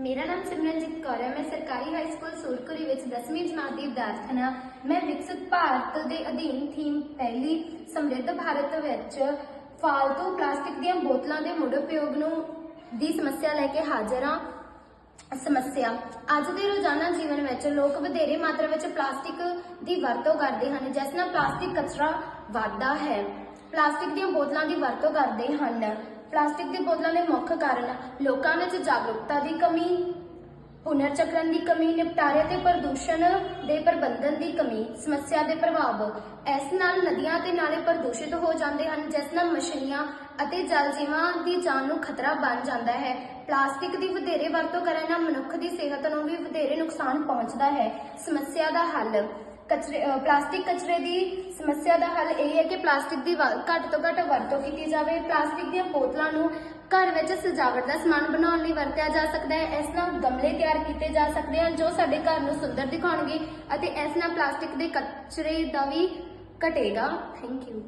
ਮੇਰਾ ਨਾਮ ਸਿਮਰਨਜੀਤ ਕੌਰ ਹੈ। ਮੈਂ ਸਰਕਾਰੀ ਹਾਈ ਸਕੂਲ ਸੂਰਕੁਰੀ ਵਿੱਚ 10ਵੀਂ ਜਮਾਤ ਦੀ ਵਿਦਿਆਰਥਣ ਹਾਂ। ਮੈਂ ਵਿਕਸਿਤ ਭਾਰਤ ਦੇ ਅਧੀਨ ਥੀਮ ਪਹਿਲੀ, ਸਮਰਿੱਧ ਭਾਰਤ ਵਿੱਚ ਫਾਲਤੂ ਪਲਾਸਟਿਕ ਦੀਆਂ ਬੋਤਲਾਂ ਦੇ ਮੁੜ ਉਪਯੋਗ ਨੂੰ ਦੀ ਸਮੱਸਿਆ ਲੈ ਕੇ ਹਾਜ਼ਰ ਹਾਂ। ਸਮੱਸਿਆ, ਅੱਜ ਦੇ ਰੋਜ਼ਾਨਾ ਜੀਵਨ ਵਿੱਚ ਲੋਕ ਵਧੇਰੇ ਮਾਤਰਾ ਵਿੱਚ ਪਲਾਸਟਿਕ ਦੀ ਵਰਤੋਂ ਕਰਦੇ ਹਨ, ਜਿਸ ਨਾਲ ਪਲਾਸਟਿਕ ਕਚਰਾ ਵੱਧਦਾ ਹੈ। ਪਲਾਸਟਿਕ ਦੀਆਂ ਬੋਤਲਾਂ ਦੀ ਵਰਤੋਂ ਕਰਦੇ ਹਨ। ਪਲਾਸਟਿਕ ਦੀ ਬੋਤਲਾਂ ਦੇ ਮੁੱਖ ਕਾਰਨ ਲੋਕਾਂ ਵਿੱਚ ਜਾਗਰੂਕਤਾ ਦੀ ਕਮੀ ਪੁਨਰ ਚੱਕਰਨ ਦੀ ਕਮੀ, ਨਿਪਟਾਰੇ ਤੇ ਪ੍ਰਦੂਸ਼ਣ ਦੇ ਪ੍ਰਬੰਧਨ ਦੀ ਕਮੀ, ਸਮੱਸਿਆ ਦੇ ਪ੍ਰਭਾਵ, ਇਸ ਨਾਲ ਨਦੀਆਂ ਤੇ ਨਾਲੇ ਪ੍ਰਦੂਸ਼ਿਤ ਹੋ ਜਾਂਦੇ ਹਨ, ਜਿਸ ਨਾਲ ਮਛਲੀਆਂ ਅਤੇ ਜਲ ਜੀਵਾਂ ਦੀ ਜਾਨ ਨੂੰ ਖਤਰਾ ਬਣ ਜਾਂਦਾ ਹੈ। ਪਲਾਸਟਿਕ ਦੀ ਵਧੇਰੇ ਵਰਤੋਂ ਕਰਨ ਨਾਲ ਮਨੁੱਖ ਦੀ ਸਿਹਤ ਨੂੰ ਵੀ ਵਧੇਰੇ ਨੁਕਸਾਨ ਪਹੁੰਚਦਾ ਹੈ। ਸਮੱਸਿਆ ਦਾ ਹੱਲ ਕਚਰੇ ਪਲਾਸਟਿਕ ਕਚਰੇ ਦੀ ਸਮੱਸਿਆ ਦਾ ਹੱਲ ਇਹ ਹੈ ਕਿ ਪਲਾਸਟਿਕ ਦੀ ਵ- ਘੱਟ ਤੋਂ ਘੱਟ ਵਰਤੋਂ ਕੀਤੀ ਜਾਵੇ। ਪਲਾਸਟਿਕ ਦੀਆਂ ਬੋਤਲਾਂ ਨੂੰ ਘਰ ਵਿੱਚ ਸਜਾਵਟ ਦਾ ਸਮਾਨ ਬਣਾਉਣ ਲਈ ਵਰਤਿਆ ਜਾ ਸਕਦਾ ਹੈ। ਇਸ ਨਾਲ ਗਮਲੇ ਤਿਆਰ ਕੀਤੇ ਜਾ ਸਕਦੇ ਹਨ ਜੋ ਸਾਡੇ ਘਰ ਨੂੰ ਸੁੰਦਰ ਦਿਖਾਉਣਗੇ ਅਤੇ ਇਸ ਨਾਲ ਪਲਾਸਟਿਕ ਦੇ ਕਚਰੇ ਦਾ ਵੀ ਘਟੇਗਾ। Thank you